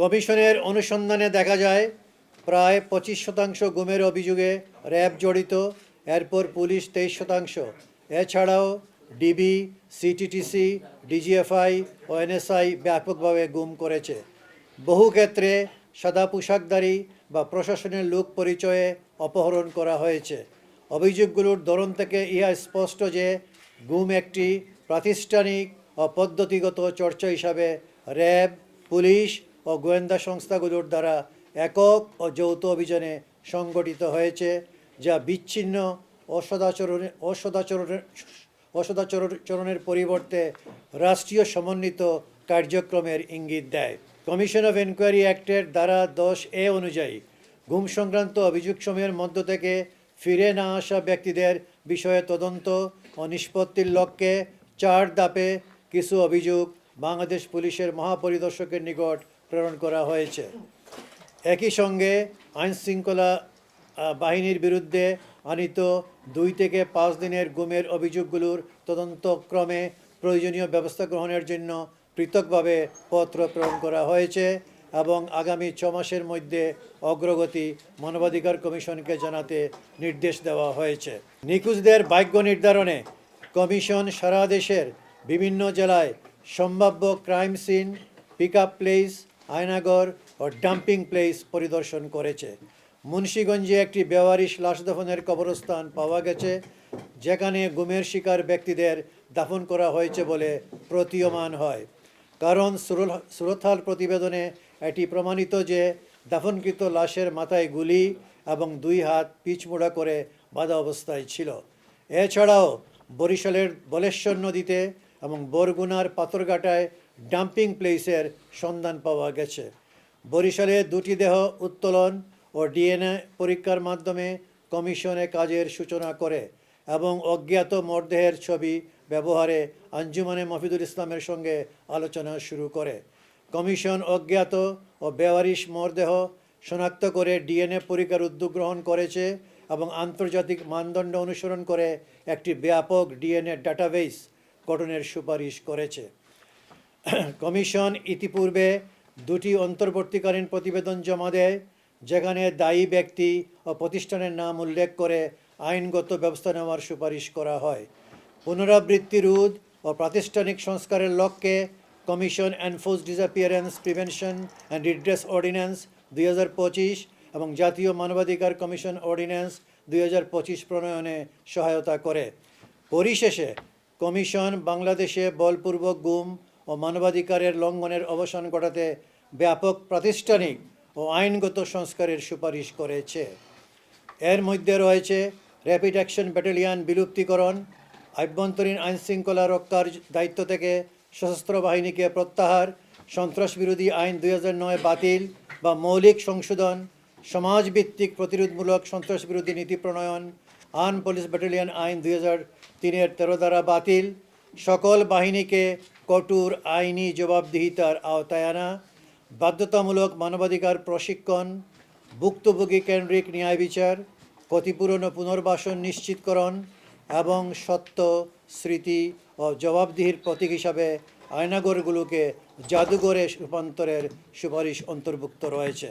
কমিশনের অনুসন্ধানে দেখা যায়, প্রায় পঁচিশ শতাংশ গুমের অভিযোগে র্যাব জড়িত, এরপর পুলিশ তেইশ শতাংশ। এছাড়াও ডিবি, সিটিটিসি, ডিজিএফআই ও এনএসআই ব্যাপকভাবে গুম করেছে। বহু ক্ষেত্রে সাদা পোশাকধারী বা প্রশাসনের লোক পরিচয়ে অপহরণ করা হয়েছে। অভিযোগগুলোর ধরন থেকে ইহা স্পষ্ট যে গুম একটি প্রাতিষ্ঠানিক ও পদ্ধতিগত চর্চা হিসাবে র্যাব, পুলিশ ও গোয়েন্দা সংস্থাগুলোর দ্বারা একক ও যৌথ অভিযানে সংগঠিত হয়েছে, যা বিচ্ছিন্ন অসদাচরণে অসদাচরণের অসদাচরণের পরিবর্তে রাষ্ট্রীয় সমন্বিত কার্যক্রমের ইঙ্গিত দেয়। কমিশন অফ এনকোয়ারি অ্যাক্টের দ্বারা দশ এ অনুযায়ী ঘুম সংক্রান্ত অভিযোগসমূহের মধ্য থেকে ফিরে না আসা ব্যক্তিদের বিষয়ে তদন্ত ও নিষ্পত্তির লক্ষ্যে চার দাপে কিছু অভিযোগ বাংলাদেশ পুলিশের মহাপরিদর্শকের নিকট প্রেরণ করা হয়েছে। একই সঙ্গে আইন শৃঙ্খলা বাহিনীর বিরুদ্ধে আনিত দুই থেকে পাঁচ দিনের গুমের অভিযোগগুলোর তদন্তক্রমে প্রয়োজনীয় ব্যবস্থা গ্রহণের জন্য পৃথকভাবে পত্র প্রেরণ করা হয়েছে এবং আগামী ছ মাসের মধ্যে অগ্রগতি মানবাধিকার কমিশনকে জানাতে নির্দেশ দেওয়া হয়েছে। নিখোঁজদের ভাগ্য নির্ধারণে কমিশন সারা দেশের বিভিন্ন জেলায় সম্ভাব্য crime scene, pick up place Aynaghar ও ডাম্পিং প্লেস পরিদর্শন করেছে। মুন্সীগঞ্জে একটি বেওয়ারিশ লাশ দাফনের কবরস্থান পাওয়া গেছে, যেখানে গুমের শিকার ব্যক্তিদের দাফন করা হয়েছে বলে প্রতীয়মান হয়। কারণ সুরতহাল প্রতিবেদনে এটি প্রমাণিত যে দাফনকৃত লাশের মাথায় গুলি এবং দুই হাত পিচমোড়া করে বাঁধা অবস্থায় ছিল। এছাড়াও বরিশালের বলেশ্বর নদীতে এবং বরগুনার পাথরঘাটায় ডাম্পিং প্লেসের সন্ধান পাওয়া গেছে। বরিশালে দুটি দেহ উত্তোলন ও ডিএনএ পরীক্ষার মাধ্যমে কমিশনে কাজের সূচনা করে এবং অজ্ঞাত মরদেহের ছবি ব্যবহারে আঞ্জুমানে মফিদুল ইসলামের সঙ্গে আলোচনা শুরু করে। কমিশন অজ্ঞাত ও বেওয়ারিশ মরদেহ শনাক্ত করে ডিএনএ পরীক্ষার উদ্যোগ গ্রহণ করেছে এবং আন্তর্জাতিক মানদণ্ড অনুসরণ করে একটি ব্যাপক ডিএনএ ডাটাবেস গঠনের সুপারিশ করেছে। কমিশন ইতিপূর্বে দুটি অন্তর্বর্তীকালীন প্রতিবেদন জমা দেয়, যেখানে দায়ী ব্যক্তি ও প্রতিষ্ঠানের নাম উল্লেখ করে আইনগত ব্যবস্থা নেওয়ার সুপারিশ করা হয়। পুনরাবৃত্তি রোধ ও প্রাতিষ্ঠানিক সংস্কারের লক্ষ্যে commission enforce disappearance prevention and redress ordinance দুই হাজার পঁচিশ এবং জাতীয় মানবাধিকার কমিশন অর্ডিন্যান্স দুই হাজার পঁচিশ প্রণয়নে সহায়তা করে। পরিশেষে কমিশন বাংলাদেশে বলপূর্বক গুম ও মানবাধিকারের লঙ্ঘনের অবসান ঘটাতে ব্যাপক প্রাতিষ্ঠানিক ও আইনগত সংস্কারের সুপারিশ করেছে। এর মধ্যে রয়েছে র্যাপিড অ্যাকশন ব্যাটালিয়ান বিলুপ্তিকরণ, আভ্যন্তরীণ আইন শৃঙ্খলা রক্ষার দায়িত্ব থেকে সশস্ত্র বাহিনীকে প্রত্যাহার সন্ত্রাস বিরোধী আইন দুই বাতিল বা মৌলিক সংশোধন, সমাজভিত্তিক প্রতিরোধমূলক সন্ত্রাস বিরোধী নীতি প্রণয়ন, আর্ম পুলিশ ব্যাটালিয়ন আইন দুই হাজার তিনের তেরো দ্বারা বাতিল। সকল বাহিনীকে কঠোর আইনি জবাবদিহিতার আওতায় আনা। বাধ্যতামূলক মানবাধিকার প্রশিক্ষণ, ভুক্তভোগী কেন্দ্রিক ন্যায় বিচার, ক্ষতিপূরণ ও পুনর্বাসন নিশ্চিতকরণ এবং সত্য, স্মৃতি ও জবাবদিহির প্রতীক হিসাবে আয়নাগরগুলোকে জাদুঘরে রূপান্তরের সুপারিশ অন্তর্ভুক্ত রয়েছে।